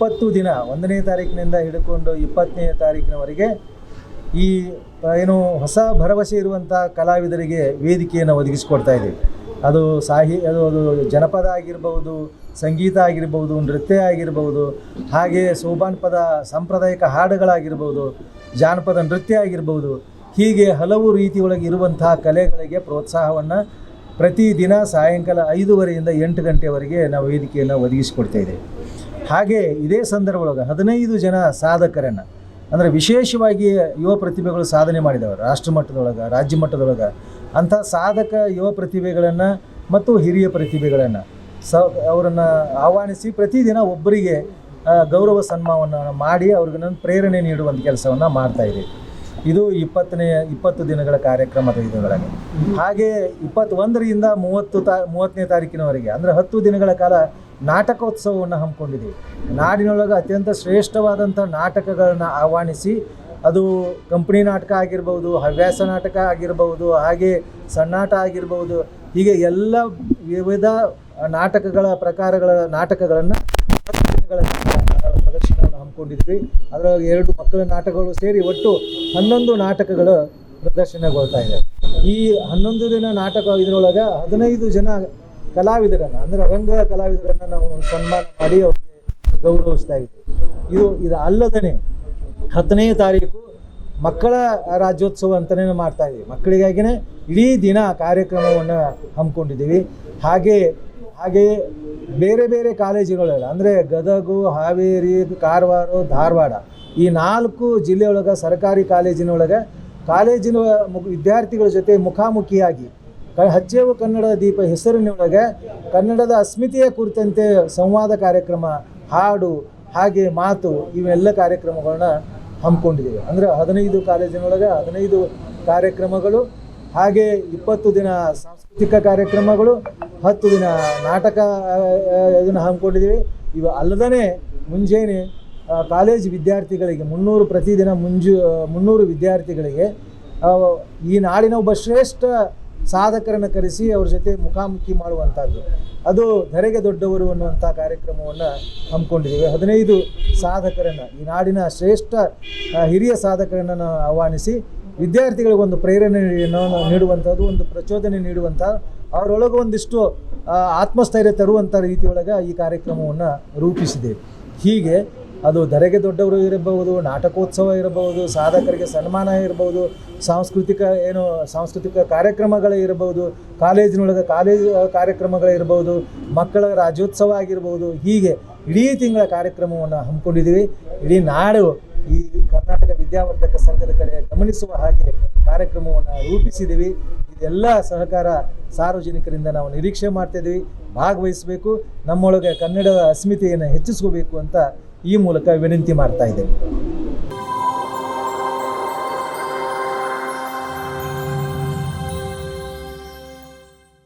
ಇಪ್ಪತ್ತು ದಿನ, ಒಂದನೇ ತಾರೀಕಿನಿಂದ ಹಿಡ್ಕೊಂಡು ಇಪ್ಪತ್ತನೇ ತಾರೀಕಿನವರೆಗೆ ಈ ಏನು ಹೊಸ ಭರವಸೆ ಇರುವಂಥ ಕಲಾವಿದರಿಗೆ ವೇದಿಕೆಯನ್ನು ಒದಗಿಸಿಕೊಡ್ತಾ ಇದೆ ಅದು ಸಾಹಿ, ಅದು ಅದು ಜನಪದ ಆಗಿರ್ಬೋದು, ಸಂಗೀತ ಆಗಿರ್ಬೋದು, ನೃತ್ಯ ಆಗಿರ್ಬೋದು, ಹಾಗೆ ಪದ ಸಾಂಪ್ರದಾಯಿಕ ಹಾಡುಗಳಾಗಿರ್ಬೋದು, ಜಾನಪದ ನೃತ್ಯ ಆಗಿರ್ಬೋದು, ಹೀಗೆ ಹಲವು ರೀತಿಯೊಳಗೆ ಇರುವಂತಹ ಕಲೆಗಳಿಗೆ ಪ್ರೋತ್ಸಾಹವನ್ನು ಪ್ರತಿದಿನ ಸಾಯಂಕಾಲ ಐದೂವರೆಯಿಂದ ಎಂಟು ಗಂಟೆವರೆಗೆ ನಾವು ವೇದಿಕೆಯನ್ನು ಒದಗಿಸಿಕೊಡ್ತಾ ಇದ್ದೇವೆ. ಹಾಗೆ ಇದೇ ಸಂದರ್ಭದೊಳಗೆ ಹದಿನೈದು ಜನ ಸಾಧಕರನ್ನು, ಅಂದರೆ ವಿಶೇಷವಾಗಿ ಯುವ ಪ್ರತಿಭೆಗಳು ಸಾಧನೆ ಮಾಡಿದವರು, ರಾಷ್ಟ್ರ ಮಟ್ಟದೊಳಗೆ, ರಾಜ್ಯ ಮಟ್ಟದೊಳಗೆ, ಅಂಥ ಸಾಧಕ ಯುವ ಪ್ರತಿಭೆಗಳನ್ನು ಮತ್ತು ಹಿರಿಯ ಪ್ರತಿಭೆಗಳನ್ನು ಸ, ಅವರನ್ನು ಆಹ್ವಾನಿಸಿ ಪ್ರತಿದಿನ ಒಬ್ಬರಿಗೆ ಗೌರವ ಸನ್ಮಾನವನ್ನು ಮಾಡಿ ಅವ್ರಿಗೆ ಪ್ರೇರಣೆ ನೀಡುವಂಥ ಕೆಲಸವನ್ನು ಮಾಡ್ತಾ ಇದ್ದೀವಿ. ಇದು ಇಪ್ಪತ್ತನೇ, ಇಪ್ಪತ್ತು ದಿನಗಳ ಕಾರ್ಯಕ್ರಮದ ಇದರೊಳಗೆ ಹಾಗೆ ಇಪ್ಪತ್ತೊಂದರಿಂದ ಮೂವತ್ತು ತಾ, ಮೂವತ್ತನೇ ತಾರೀಕಿನವರೆಗೆ, ಅಂದರೆ ಹತ್ತು ದಿನಗಳ ಕಾಲ ನಾಟಕೋತ್ಸವವನ್ನು ಹಮ್ಮಿಕೊಂಡಿದ್ದೀವಿ. ನಾಡಿನೊಳಗೆ ಅತ್ಯಂತ ಶ್ರೇಷ್ಠವಾದಂಥ ನಾಟಕಗಳನ್ನು ಆಹ್ವಾನಿಸಿ, ಅದು ಕಂಪನಿ ನಾಟಕ ಆಗಿರ್ಬೋದು, ಹವ್ಯಾಸ ನಾಟಕ ಆಗಿರ್ಬೋದು, ಹಾಗೆ ಸಣ್ಣಾಟ ಆಗಿರ್ಬೋದು, ಹೀಗೆ ಎಲ್ಲ ವಿವಿಧ ನಾಟಕಗಳ ಪ್ರಕಾರಗಳ ನಾಟಕಗಳನ್ನು ಹತ್ತು ದಿನಗಳ ಕಾಲ ಪ್ರದರ್ಶನವನ್ನು ಹಮ್ಮಿಕೊಂಡಿದ್ವಿ ಅದರೊಳಗೆ ಎರಡು ಮಕ್ಕಳ ನಾಟಕಗಳು ಸೇರಿ ಒಟ್ಟು ಹನ್ನೊಂದು ನಾಟಕಗಳು ಪ್ರದರ್ಶನಗೊಳ್ತಾ ಇದೆ. ಈ ಹನ್ನೊಂದು ದಿನ ನಾಟಕ ಇದರೊಳಗೆ ಹದಿನೈದು ಜನ ಕಲಾವಿದರನ್ನು, ಅಂದರೆ ರಂಗ ಕಲಾವಿದರನ್ನು ನಾವು ಸನ್ಮಾನ ಮಾಡಿ ಅವರಿಗೆ ಗೌರವಿಸ್ತಾ ಇದ್ದೀವಿ. ಇದು ಇದು ಅಲ್ಲದೇ ಹತ್ತನೇ ತಾರೀಕು ಮಕ್ಕಳ ರಾಜ್ಯೋತ್ಸವ ಅಂತಲೇ ಮಾಡ್ತಾ ಇದ್ದೀವಿ. ಮಕ್ಕಳಿಗಾಗಿನೇ ಇಡೀ ದಿನ ಕಾರ್ಯಕ್ರಮವನ್ನು ಹಮ್ಮಿಕೊಂಡಿದ್ದೀವಿ. ಹಾಗೆ ಹಾಗೆ ಬೇರೆ ಬೇರೆ ಕಾಲೇಜುಗಳೆಲ್ಲ, ಅಂದರೆ ಗದಗು, ಹಾವೇರಿ, ಕಾರವಾರ, ಧಾರವಾಡ, ಈ ನಾಲ್ಕು ಜಿಲ್ಲೆಯೊಳಗೆ, ಸರ್ಕಾರಿ ಕಾಲೇಜಿನೊಳಗೆ ಕಾಲೇಜಿನ ವಿದ್ಯಾರ್ಥಿಗಳ ಜೊತೆ ಮುಖಾಮುಖಿಯಾಗಿ ಕ, ಹಚ್ಚೇವು ಕನ್ನಡ ದೀಪ ಹೆಸರಿನೊಳಗೆ ಕನ್ನಡದ ಅಸ್ಮಿತೆಯ ಕುರಿತಂತೆ ಸಂವಾದ ಕಾರ್ಯಕ್ರಮ, ಹಾಡು, ಹಾಗೆ ಮಾತು, ಇವೆಲ್ಲ ಕಾರ್ಯಕ್ರಮಗಳನ್ನ ಹಮ್ಮಿಕೊಂಡಿದ್ದೀವಿ. ಅಂದರೆ ಹದಿನೈದು ಕಾಲೇಜಿನೊಳಗೆ ಹದಿನೈದು ಕಾರ್ಯಕ್ರಮಗಳು ಹಾಗೆ ಇಪ್ಪತ್ತು ದಿನ ಸಾಂಸ್ಕೃತಿಕ ಕಾರ್ಯಕ್ರಮಗಳು, ಹತ್ತು ದಿನ ನಾಟಕ ಇದನ್ನು ಹಮ್ಮಿಕೊಂಡಿದ್ದೀವಿ. ಇವು ಅಲ್ಲದೇ ಮುಂಜಾನೆ ಕಾಲೇಜ್ ವಿದ್ಯಾರ್ಥಿಗಳಿಗೆ, ಮುನ್ನೂರು ಪ್ರತಿದಿನ ಮುಂಜು ಮುನ್ನೂರು ವಿದ್ಯಾರ್ಥಿಗಳಿಗೆ ಈ ನಾಡಿನ ಒಬ್ಬ ಶ್ರೇಷ್ಠ ಸಾಧಕರನ್ನು ಕರೆಸಿ ಅವ್ರ ಜೊತೆ ಮುಖಾಮುಖಿ ಮಾಡುವಂಥದ್ದು. ಅದು ಧರೆಗೆ ದೊಡ್ಡವರು ಅನ್ನುವಂಥ ಕಾರ್ಯಕ್ರಮವನ್ನು ಹಮ್ಮಿಕೊಂಡಿದ್ದೀವಿ. ಹದಿನೈದು ಸಾಧಕರನ್ನು, ಈ ನಾಡಿನ ಶ್ರೇಷ್ಠ ಹಿರಿಯ ಸಾಧಕರನ್ನು ಆಹ್ವಾನಿಸಿ ವಿದ್ಯಾರ್ಥಿಗಳಿಗೆ ಒಂದು ಪ್ರೇರಣೆಯನ್ನು ನೀಡುವಂಥದ್ದು, ಒಂದು ಪ್ರಚೋದನೆ ನೀಡುವಂಥ, ಅವರೊಳಗೆ ಒಂದಿಷ್ಟು ಆತ್ಮಸ್ಥೈರ್ಯ ತರುವಂಥ ರೀತಿಯೊಳಗೆ ಈ ಕಾರ್ಯಕ್ರಮವನ್ನು ರೂಪಿಸಿದೆ. ಹೀಗೆ ಅದು ಧರೆಗೆ ದೊಡ್ಡವರು ಇರಬಹುದು, ನಾಟಕೋತ್ಸವ ಇರಬಹುದು, ಸಾಧಕರಿಗೆ ಸನ್ಮಾನ ಇರಬಹುದು, ಸಾಂಸ್ಕೃತಿಕ ಏನು, ಸಾಂಸ್ಕೃತಿಕ ಕಾರ್ಯಕ್ರಮಗಳೇ ಇರಬಹುದು, ಕಾಲೇಜಿನೊಳಗೆ ಕಾಲೇಜ್ ಕಾರ್ಯಕ್ರಮಗಳಿರ್ಬೋದು ಮಕ್ಕಳ ರಾಜ್ಯೋತ್ಸವ ಆಗಿರ್ಬೋದು ಹೀಗೆ ಇಡೀ ತಿಂಗಳ ಕಾರ್ಯಕ್ರಮವನ್ನು ಹಮ್ಮಿಕೊಂಡಿದ್ದೀವಿ. ಇಡೀ ನಾಡು ಈ ವಿದ್ಯಾವರ್ಧಕ ಸಂಘದ ಕಡೆ ಗಮನಿಸುವ ಹಾಗೆ ಕಾರ್ಯಕ್ರಮವನ್ನು ರೂಪಿಸಿದ್ದೀವಿ. ಇದೆಲ್ಲ ಸಹಕಾರ ಸಾರ್ವಜನಿಕರಿಂದ ನಾವು ನಿರೀಕ್ಷೆ ಮಾಡ್ತಿದ್ದೀವಿ. ಭಾಗವಹಿಸಬೇಕು. ನಮ್ಮೊಳಗೆ ಕನ್ನಡದ ಅಸ್ಮಿತೆಯನ್ನು ಹೆಚ್ಚಿಸ್ಕೋಬೇಕು ಅಂತ ಈ ಮೂಲಕ ವಿನಂತಿ ಮಾಡ್ತಾ ಇದ್ದೇವೆ